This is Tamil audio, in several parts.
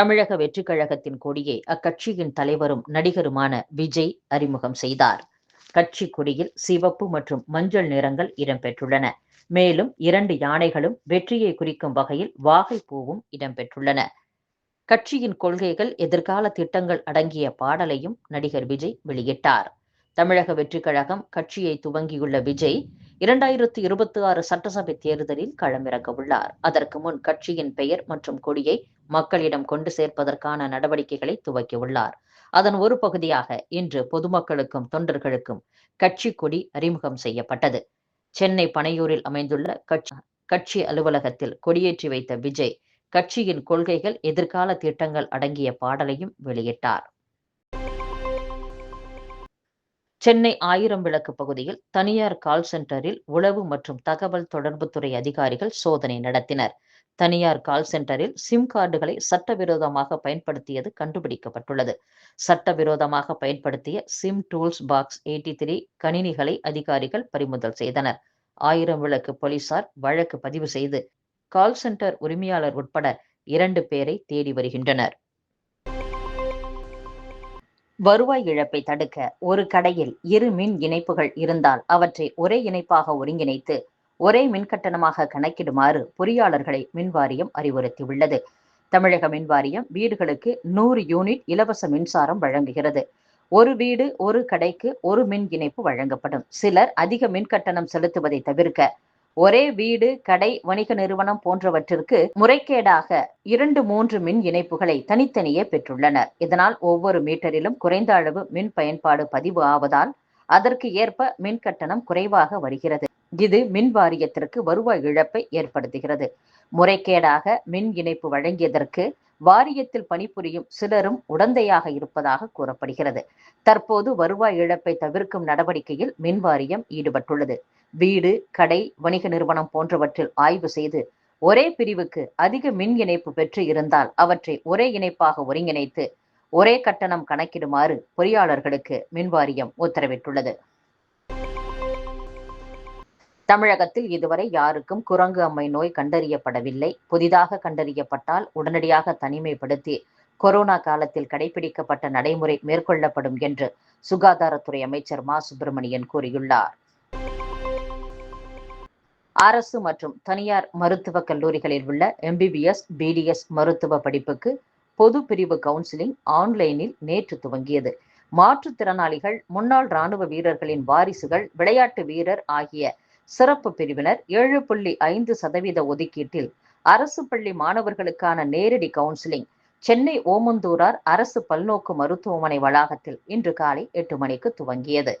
தமிழக வெற்றிக் கழகத்தின் கொடியை அக்கட்சியின் தலைவரும் நடிகருமான விஜய் அறிமுகம் செய்தார். கட்சி கொடியில் சிவப்பு மற்றும் மஞ்சள் நிறங்கள் இடம்பெற்றுள்ளன. மேலும் இரண்டு யானைகளும் வெற்றியை குறிக்கும் வகையில் வாகை பூவும் இடம்பெற்றுள்ளன. கட்சியின் கொள்கைகள் எதிர்கால திட்டங்கள் அடங்கிய பாடலையும் நடிகர் விஜய் வெளியிட்டார். தமிழக வெற்றிக் கழகம் கட்சியை துவங்கியுள்ள விஜய் இரண்டாயிரத்தி இருபத்தி ஆறு சட்டசபை தேர்தலில் களமிறக்க உள்ளார். அதற்கு முன் கட்சியின் பெயர் மற்றும் கொடியை மக்களிடம் கொண்டு சேர்ப்பதற்கான நடவடிக்கைகளை துவக்கியுள்ளார் அதன் ஒரு பகுதியாக இன்று பொதுமக்களுக்கும் தொண்டர்களுக்கும் கட்சி கொடி அறிமுகம் செய்யப்பட்டது. சென்னை பனையூரில் அமைந்துள்ள கட்சி கட்சி அலுவலகத்தில் கொடியேற்றி வைத்த விஜய் கட்சியின் கொள்கைகள் எதிர்கால திட்டங்கள் அடங்கிய பாடலையும் வெளியிட்டார். சென்னை ஆயிரம் விளக்கு பகுதியில் தனியார் கால் சென்டரில் உளவு மற்றும் தகவல் தொடர்புத்துறை அதிகாரிகள் சோதனை நடத்தினர். தனியார் கால் சென்டரில் சிம் கார்டுகளை சட்டவிரோதமாக பயன்படுத்தியது கண்டுபிடிக்கப்பட்டுள்ளது. சட்டவிரோதமாக பயன்படுத்திய SIM tools box eighty three கணினிகளை அதிகாரிகள் பறிமுதல் செய்தனர். ஆயிரம் விளக்கு போலீசார் வழக்கு பதிவு செய்து கால் சென்டர் உரிமையாளர் உட்பட இரண்டு பேரை தேடி வருகின்றனர். வருவாய் இழப்பை தடுக்க ஒரு கடையில் இரு மின் இணைப்புகள் இருந்தால் அவற்றை ஒரே இணைப்பாக ஒருங்கிணைத்து ஒரே மின்கட்டணமாக கணக்கிடுமாறு பொறியாளர்களை மின்வாரியம் அறிவுறுத்தியுள்ளது. தமிழக மின்வாரியம் வீடுகளுக்கு நூறு யூனிட் இலவச மின்சாரம் வழங்குகிறது. ஒரு வீடு ஒரு கடைக்கு ஒரு மின் இணைப்பு வழங்கப்படும். சிலர் அதிக மின்கட்டணம் செலுத்துவதை தவிர்க்க ஒரே வீடு கடை வணிக நிறுவனம் போன்றவற்றிற்கு முறைகேடாக இரண்டு மூன்று மின் இணைப்புகளை தனித்தனியே பெற்றுள்ளனர். இதனால் ஒவ்வொரு மீட்டரிலும் குறைந்த அளவு மின் பயன்பாடு பதிவு ஆவதால் அதற்கு ஏற்ப மின் கட்டணம் குறைவாக வருகிறது. இது மின் வாரியத்திற்கு வருவாய் இழப்பை ஏற்படுத்துகிறது. முறைகேடாக மின் இணைப்பு வழங்கியதற்கு வாரியத்தில் பணிபுரியும் சிலரும் உடந்தையாக இருப்பதாக கூறப்படுகிறது. தற்போது வருவாய் இழப்பை தவிர்க்கும் நடவடிக்கையில் மின் வாரியம் ஈடுபட்டுள்ளது. வீடு கடை வணிக நிறுவனம் போன்றவற்றில் ஆய்வு செய்து ஒரே பிரிவுக்கு அதிக மின் இணைப்பு பெற்று இருந்தால் அவற்றை ஒரே இணைப்பாக ஒருங்கிணைத்து ஒரே கட்டணம் கணக்கிடுமாறு பொறியாளர்களுக்கு மின்வாரியம் உத்தரவிட்டுள்ளது. தமிழகத்தில் இதுவரை யாருக்கும் குரங்கு அம்மை நோய் கண்டறியப்படவில்லை. புதிதாக கண்டறியப்பட்டால் உடனடியாக தனிமைப்படுத்தி கொரோனா காலத்தில் கடைபிடிக்கப்பட்ட நடைமுறை மேற்கொள்ளப்படும் என்று சுகாதாரத்துறை அமைச்சர் மா. சுப்பிரமணியன் கூறியுள்ளார். அரசு மற்றும் தனியார் மருத்துவக் கல்லூரிகளில் உள்ள எம்பிபிஎஸ் பிடிஎஸ் மருத்துவ படிப்புக்கு பொது பிரிவு கவுன்சிலிங் ஆன்லைனில் நேற்று துவங்கியது. மாற்றுத்திறனாளிகள் முன்னாள் ராணுவ வீரர்களின் வாரிசுகள் விளையாட்டு வீரர் ஆகிய சிறப்பு பிரிவினர் ஏழு புள்ளி ஐந்து சதவீத ஒதுக்கீட்டில் அரசு பள்ளி மாணவர்களுக்கான நேரடி கவுன்சிலிங் சென்னை ஓமந்தூரார் அரசு பல்நோக்கு மருத்துவமனை வளாகத்தில் இன்று காலை எட்டு மணிக்கு துவங்கியது.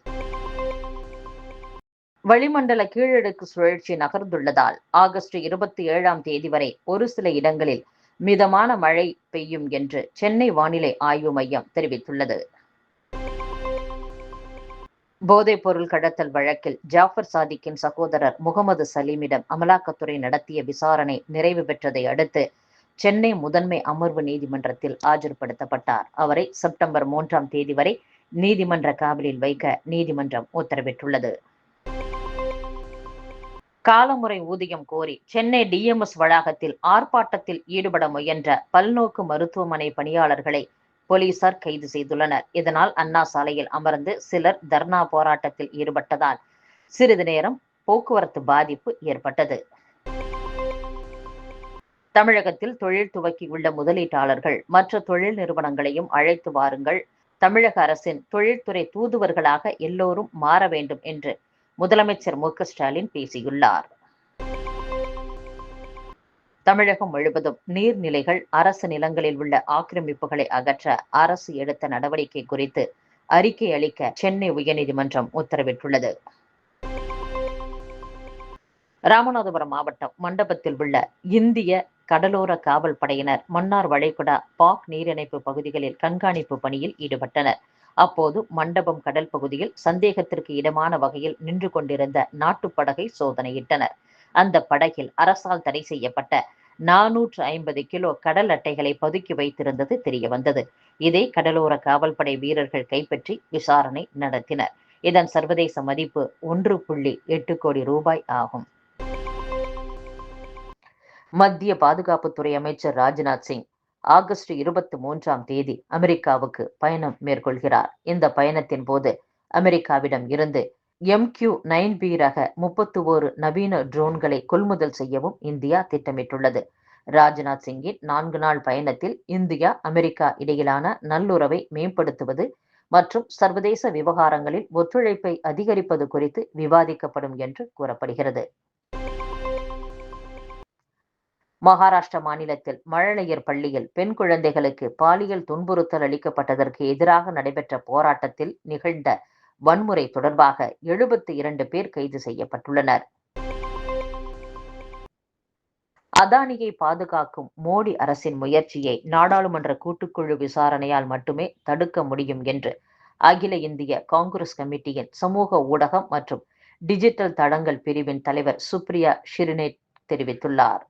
வளிமண்டல கீழடுக்கு சுழற்சி நகர்ந்துள்ளதால் ஆகஸ்ட் இருபத்தி ஏழாம் தேதி வரை ஒரு சில இடங்களில் மிதமான மழை பெய்யும் என்று சென்னை வானிலை ஆய்வு மையம் தெரிவித்துள்ளது. போதைப் பொருள் கடத்தல் வழக்கில் ஜாஃபர் சாதிக்கின் சகோதரர் முகமது சலீமிடம் அமலாக்கத்துறை நடத்திய விசாரணை நிறைவு பெற்றதை அடுத்து சென்னை முதன்மை அமர்வு நீதிமன்றத்தில் ஆஜர்படுத்தப்பட்டார். அவரை செப்டம்பர் மூன்றாம் தேதி வரை நீதிமன்ற காவலில் வைக்க நீதிமன்றம் உத்தரவிட்டுள்ளது. காலமுறை ஊதியம் கோரி சென்னை டிஎம்எஸ் வளாகத்தில் ஆர்ப்பாட்டத்தில் ஈடுபட முயன்ற பல்நோக்கு மருத்துவமனை பணியாளர்களை போலீசார் கைது செய்துள்ளனர். இதனால் அண்ணா சாலையில் அமர்ந்து சிலர் தர்ணா போராட்டத்தில் ஈடுபட்டதால் சிறிது நேரம் போக்குவரத்து பாதிப்பு ஏற்பட்டது. தமிழகத்தில் தொழில் துவக்கியுள்ள முதலீட்டாளர்கள் மற்ற தொழில் நிறுவனங்களையும் அழைத்து வாருங்கள். தமிழக அரசின் தொழில்துறை தூதுவர்களாக எல்லோரும் மாற வேண்டும் என்று முதலமைச்சர் மு ஸ்டாலின் பேசியுள்ளார். தமிழகம் முழுவதும் நீர்நிலைகள் அரசு நிலங்களில் உள்ள ஆக்கிரமிப்புகளை அகற்ற அரசு எடுத்த நடவடிக்கை குறித்து அறிக்கை அளிக்க சென்னை உயர்நீதிமன்றம் உத்தரவிட்டுள்ளது. ராமநாதபுரம் மாவட்டம் மண்டபத்தில் உள்ள இந்திய கடலோர காவல் படையினர் மன்னார் வளைகுடா பாக் நீரிணைப்பு பகுதிகளில் கண்காணிப்பு பணியில் ஈடுபட்டனர். அப்போது மண்டபம் கடல் பகுதியில் சந்தேகத்திற்கு இடமான வகையில் நின்று கொண்டிருந்த நாட்டுப்படகை சோதனையிட்டனர். அந்த படகில் அரசால் தடை செய்யப்பட்ட நானூற்று ஐம்பது கிலோ கடல் அட்டைகளை பதுக்கி வைத்திருந்தது தெரிய வந்தது. இதை கடலோர காவல்படை வீரர்கள் கைப்பற்றி விசாரணை நடத்தினர். இதன் சர்வதேச மதிப்பு ஒன்று புள்ளி எட்டு கோடி ரூபாய் ஆகும். மத்திய பாதுகாப்புத்துறை அமைச்சர் ராஜ்நாத் சிங் ஆகஸ்ட் இருபத்தி மூன்றாம் தேதி அமெரிக்காவுக்கு பயணம் மேற்கொள்கிறார். இந்த பயணத்தின் போது அமெரிக்காவிடம் இருந்து எம் கியூ நைன் பி ரக முப்பத்து ஓரு நவீன ட்ரோன்களை கொள்முதல் செய்யவும் இந்தியா திட்டமிட்டுள்ளது. ராஜ்நாத் சிங்கின் நான்கு நாள் பயணத்தில் இந்தியா அமெரிக்கா இடையிலான நல்லுறவை மேம்படுத்துவது மற்றும் சர்வதேச விவகாரங்களில் ஒத்துழைப்பை அதிகரிப்பது குறித்து விவாதிக்கப்படும் என்று கூறப்படுகிறது. மகாராஷ்டிர மாநிலத்தில் மழலையர் பள்ளியில் பெண் குழந்தைகளுக்கு பாலியல் துன்புறுத்தல் அளிக்கப்பட்டதற்கு எதிராக நடைபெற்ற போராட்டத்தில் நிகழ்ந்த வன்முறை தொடர்பாக எழுபத்தி இரண்டு பேர் கைது செய்யப்பட்டுள்ளனர். அதானியை பாதுகாக்கும் மோடி அரசின் முயற்சியை நாடாளுமன்ற கூட்டுக்குழு விசாரணையால் மட்டுமே தடுக்க முடியும் என்று அகில இந்திய காங்கிரஸ் கமிட்டியின் சமூக ஊடகம் மற்றும் டிஜிட்டல் தடங்கள் பிரிவின் தலைவர் சுப்ரியா ஷிரினேட் தெரிவித்துள்ளார்.